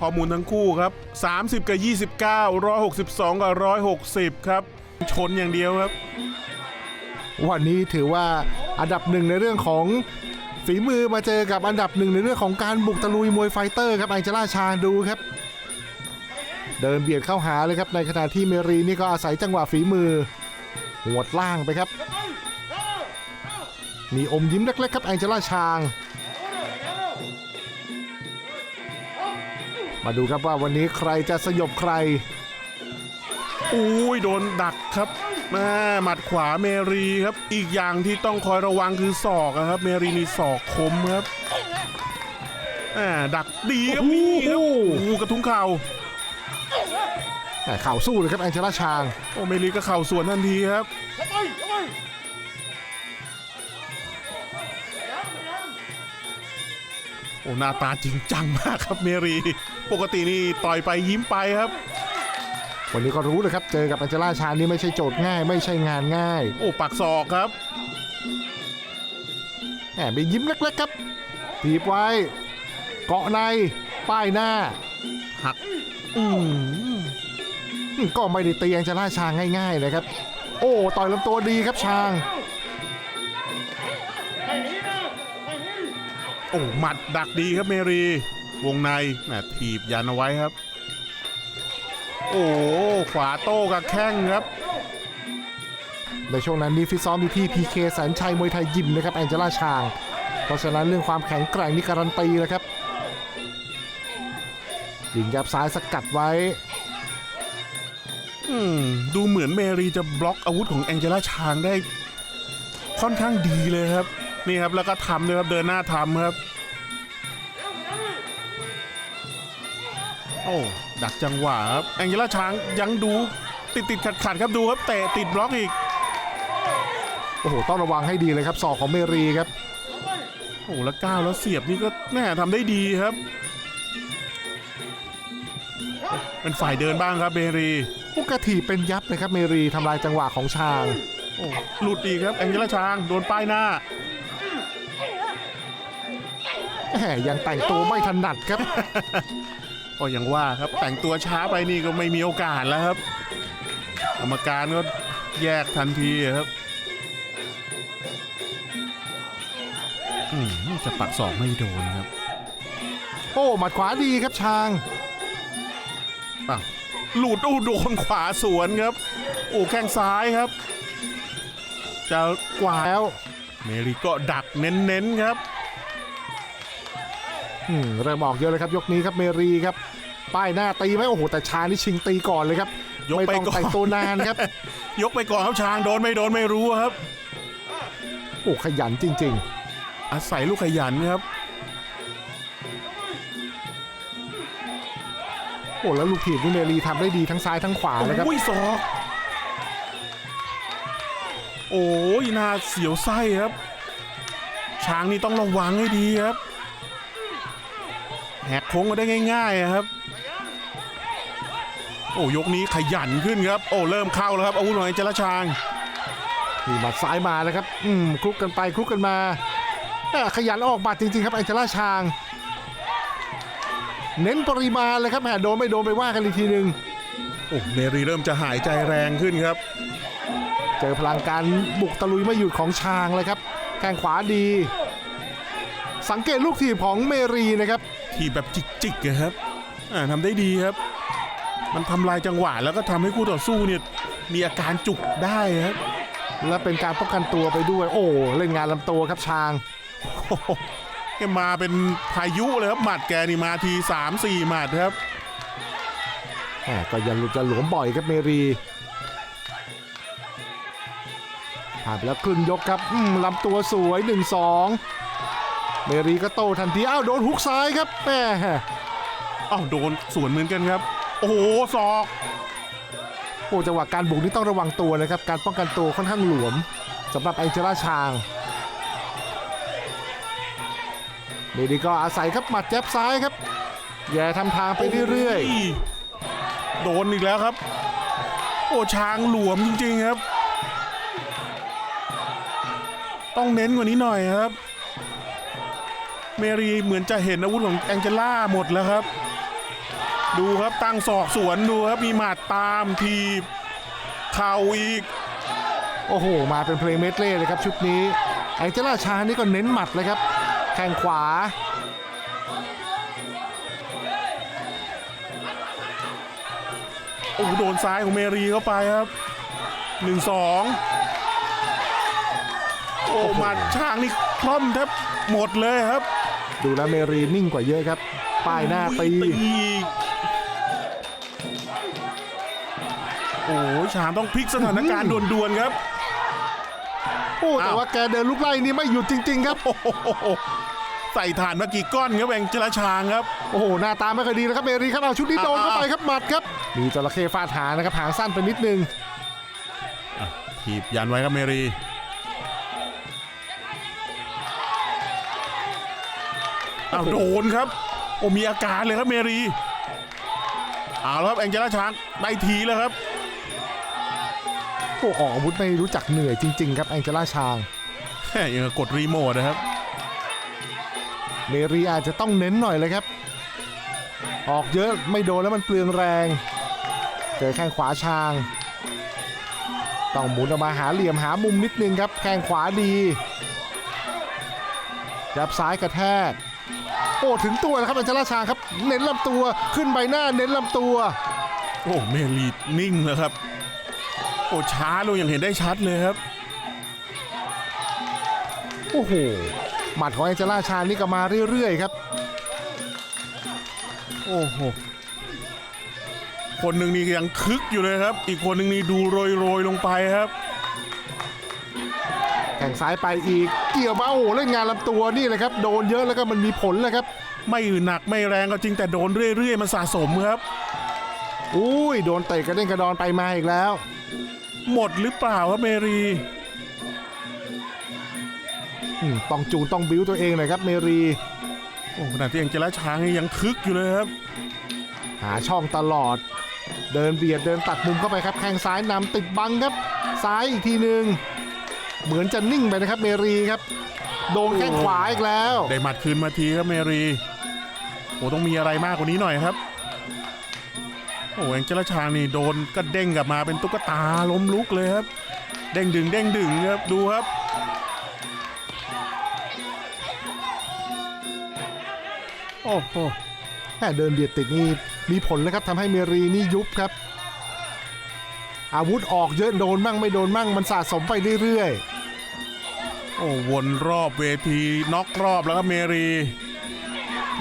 ข้อมูลทั้งคู่ครับ 30 กับ 29 162 กับ 160 ครับ ชนอย่างเดียวครับ วันนี้ถือว่าอันดับหนึ่งในเรื่องของฝีมือมาเจอกับอันดับหนึ่งในเรื่องของการบุกตะลุยมวยไฟเตอร์ครับแองเจล่าชาดูครับ เดินเบียดเข้าหาเลยครับในขณะที่เมรีนี่ก็อาศัยจังหวะฝีมือหวดล่างไปครับ มีอมยิ้มเล็กๆครับแองเจล่าชาง มาดูครับว่าวันนี้ใครจะสยบใครอุ้ยโดนดักครับแม่หมัดขวาเมรีครับ อีกอย่างที่ต้องคอยระวังคือศอกอะครับ เมรีนี่ศอกคมครับแม่ดักดีครับนี่ครับโอ้โอ้โหโหกระทุ้งเข่าแต่เข่าสู้เลยครับแองเจล่าชาง โอ้เมรีก็เข่าสวนทันทีครับโอ้หน้าตาจริงจังมากครับเมรี ปกตินี่ต่อยไปยิ้มไปครับ วันนี้ก็รู้เลยครับ เจอกับแองเจล่าชางนี่ไม่ใช่โจทย์ง่าย ไม่ใช่งานง่าย โอ้ปักศอกครับแหมมียิ้มเล็กๆครับถีบไว้ เกาะในป้ายหน้า หักอืมก็ไม่ได้ตีแองเจล่าชางง่ายๆนะครับ โอ้ต่อยลำตัวดีครับชางโอ้หมัดดักดีครับเมรี วงในแหมถีบยันเอาไว้ครับ โอ้ขวาโต้กับแข้งครับ ในช่วงนั้นนี่ฟิตซ้อมอยู่ที่พีเคแสนชัยมวยไทยยิมนะครับแองเจล่าชาง เพราะฉะนั้นเรื่องความแข็งแกร่งนี่การันตีแล้วครับยิงยับซ้ายสกัดไว้อืมดูเหมือนเมรีจะบล็อกอาวุธของแองเจล่าชางได้ค่อนข้างดีเลยครับ นี่ครับแล้วก็ทำด้วยครับเดินหน้าทำครับ โอ้ดักจังหวะครับแองเจล่าชางยังดูติดติดขัดขัดๆครับดูครับเตะติดบล็อกอีกโอ้โหต้องระวังให้ดีเลยครับศอกของเมรีครับโอ้แล้วก้าวแล้วเสียบนี่ก็แม่ทำได้ดีครับ เป็นฝ่ายเดินบ้างครับเมรีโอ้กระถีบเป็นยับเลยครับเมรีทำลายจังหวะของชางโอ้หลุดอีกครับแองเจล่าชางโดนป้ายหน้าแหมยังแต่งตัวไม่ถนัดครับ ก็อย่างว่าครับแต่งตัวช้าไปนี่ก็ไม่มีโอกาสแล้วครับกรรมการก็แยกทันทีครับอืมจะปักศอกไม่โดนครับ โอ้หมัดขวาดีครับชางอ้าวหลุดอู้โดนขวาสวนครับโอ้แข้งซ้ายครับ จะกวาดแล้ว เมริก็ดักเน้นๆครับอืม เริ่มออกเยอะเลยครับยกนี้ครับเมรีครับ ป้ายหน้าตีไหมโอ้โหแต่ชางนี่ชิงตีก่อนเลยครับยกไม่ไปต้องก่อนแต่งตัวนานครับ ยกไปก่อนครับช้างโดนไม่โดนไม่รู้ครับโอ้ขยันจริงอาศัยลูกขยันครับๆโอ้แล้วลูกถีบนี่เมรีทำได้ดีทั้งซ้ายทั้งขวาเลยครับโอ้ยศอกโอ้ยน่าเสียวไส้ครับ ช้างนี่ต้องระวังให้ดีครับ แหกโค้งมาได้ง่ายๆอะครับ โอ้ยกนี้ขยันขึ้นครับ โอ้เริ่มเข้าแล้วครับอาวุธของไอ้เจรชางมีหมัดซ้ายมาแล้วครับ อืมคลุกกันไปคลุกกันมาอ่าขยันออกหมัดจริงๆครับแองเจล่าชาง เน้นปริมาณเลยครับแหมโดนไม่โดนไปว่ากันอีกทีหนึ่งโอ้เมรีเริ่มจะหายใจแรงขึ้นครับ เจอพลังการบุกตะลุยไม่หยุดของชางเลยครับแข้งขวาดี สังเกตลูกถีบของเมรีนะครับ ทีแบบจิกๆอะครับอ่าทำได้ดีครับ มันทำลายจังหวะแล้วก็ทำให้คู่ต่อสู้เนี่ยมีอาการจุกได้ครับและเป็นการป้องกันตัวไปด้วย โอ้เล่นงานลำตัวครับชางโอ้โหแกมาเป็นพายุเลยครับหมัดแกนี่มาทีสามสี่หมัดครับแหมก็ยันหลุดจะหลวมบ่อยครับเมรีผ่านไปแล้วครึ่งยกครับลำตัวสวย1 2 เมรีก็โตทันทีอ้าวโดนฮุกซ้ายครับแหมอ้าวโดนสวนเหมือนกันครับ โอ้โหศอกโอ้จังหวะการบุกนี่ต้องระวังตัวนะครับ การป้องกันตัวค่อนข้างหลวมสำหรับแองเจล่าชางเมรีก็อาศัยครับหมัดแจ็บซ้ายครับแย่ทำทางไปเรื่อยโดนอีกแล้วครับ โอ้ช้างหลวมจริงๆครับ ต้องเน้นกว่านี้หน่อยครับ เมรีเหมือนจะเห็นอาวุธของแองเจล่าหมดแล้วครับๆดูครับตั้งศอกสวนดูครับมีหมัดตามทีบเข่าอีก โอ้โห มาเป็นเพลงเมดเล่เลยครับชุดนี้แองเจล่าชานี่ก็เน้นหมัดเลยครับ แข้งขวาโอ้โหโดนซ้ายของเมรีเข้าไปครับหนึ่งสองโอ้หมัดช้างนี่คล่อมแทบหมดเลยครับ ดูแล้วเมรีนิ่งกว่าเยอะครับ ป้ายหน้าตีอีกโอ้ยช้างต้องพลิกสถานการณ์ด่วนๆครับ โอ้แต่อ้าวว่าแกเดินลุกไล่นี่ไม่หยุดจริง ๆ ครับโอ้โหใส่ฐานมากี่ก้อนครับแองเจลาช้างครับ โอ้โห หน้าตาไม่ค่อยดีนะครับเมรีครับเอาชุดนี้โดนเข้าไปครับหมัดครับ มีจระเข้ฟาดหางนะครับหางสั้นไปนิดนึงถีบยันไว้ครับเมรี อ้าวโดนครับ โอ้มีอาการเลยครับเมรีเอาแล้วครับแองเจล่าช้างได้ทีแล้วครับโอ้ออกอาวุธไม่รู้จักเหนื่อยจริง ๆ ครับแองเจล่าชางแหม่ยังกับกดรีโมทนะครับ เมรีอาจจะต้องเน้นหน่อยเลยครับ ออกเยอะไม่โดนแล้วมันเปลืองแรง เจอแข้งขวาชาง ต้องหมุนออกมาหาเหลี่ยมหามุมนิดนึงครับ แข้งขวาดียับซ้ายกระแทก โอ้ถึงตัวแล้วครับอัญชลาชางครับ เน้นลำตัวขึ้นใบหน้าเน้นลำตัว โอ้เมรีนิ่งแล้วครับ โอ้ช้าลงอย่างเห็นได้ชัดเลยครับ โอ้โหหมัดของแองเจล่าชานี่ก็มาเรื่อยๆครับ โอ้โห คนหนึ่งนี่ยังคึกอยู่เลยครับ อีกคนหนึ่งนี่ดูโรยๆลงไปครับ ข่งซ้ายไปอีก เกี่ยวมาโอ้โหเล่นงานลำตัวนี่เลยครับ โดนเยอะแล้วก็มันมีผลเลยครับ ไม่หนักไม่แรงก็จริงแต่โดนเรื่อยๆ มันสะสมครับ อุ้ยโดนเตะกระเด้งกระดอนไปมาอีกแล้ว หมดหรือเปล่าครับเมรีอืมต้องจูนต้องบิ้วตัวเองหน่อยครับเมรีโอ้ขณะที่แองเจล่าช้างนี่ยังคึกอยู่เลยครับ หาช่องตลอด เดินเบียดเดินตัดมุมเข้าไปครับแข้งซ้ายนำติดบังครับ ซ้ายอีกทีหนึ่ง เหมือนจะนิ่งไปนะครับเมรีครับ โดนแข้งขวาอีกแล้ว ได้หมัดคืนมาทีครับเมรีโอ้ต้องมีอะไรมากกว่านี้หน่อยครับ โอ้แองเจล่าช้างนี่โดนก็เด้งกลับมาเป็นตุ๊กตาล้มลุกเลยครับ เด้งดึงเด้งดึงครับดูครับโอ้โหแค่เดินเบียดติดนี่มีผลนะครับทำให้เมรีนี่ยุบครับ อาวุธออกเยอะโดนมั่งไม่โดนมั่งมันสะสมไปเรื่อยโอ้วนรอบเวทีน็อกรอบแล้วครับเมรี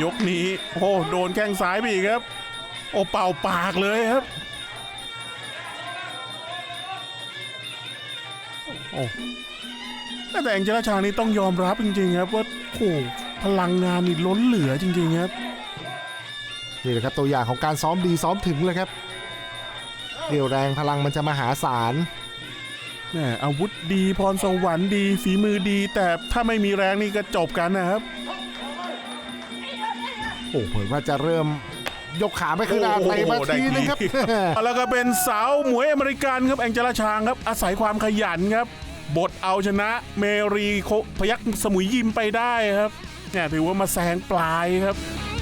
ยกนี้โอ้โดนแข้งซ้ายไปอีกครับ โอ้เป่าปากเลยครับ โอ้แต่แองเจล่าชางนี่ต้องยอมรับจริงๆครับว่าโอ้พลังงานนี่ล้นเหลือจริงๆครับๆนี่แหละครับตัวอย่างของการซ้อมดีซ้อมถึงเลยครับ เรี่ยวแรงพลังมันจะมหาศาลแหมอาวุธดีพรสวรรค์ดีฝีมือดี แต่ถ้าไม่มีแรงนี่ก็จบกันนะครับ โอ้เหมือนว่าจะเริ่มยกขาไม่ขึ้นอาเตะมาโอ้โหได้ทีนึงครับทีแล้วก็เป็นสาวหมวยอเมริกันครับแองเจล่าชางครับ อาศัยความขยันครับ บทเอาชนะเมรีโคพยักสมุยยิมไปได้ครับเนี่ยถือว่ามาแซงปลายครับ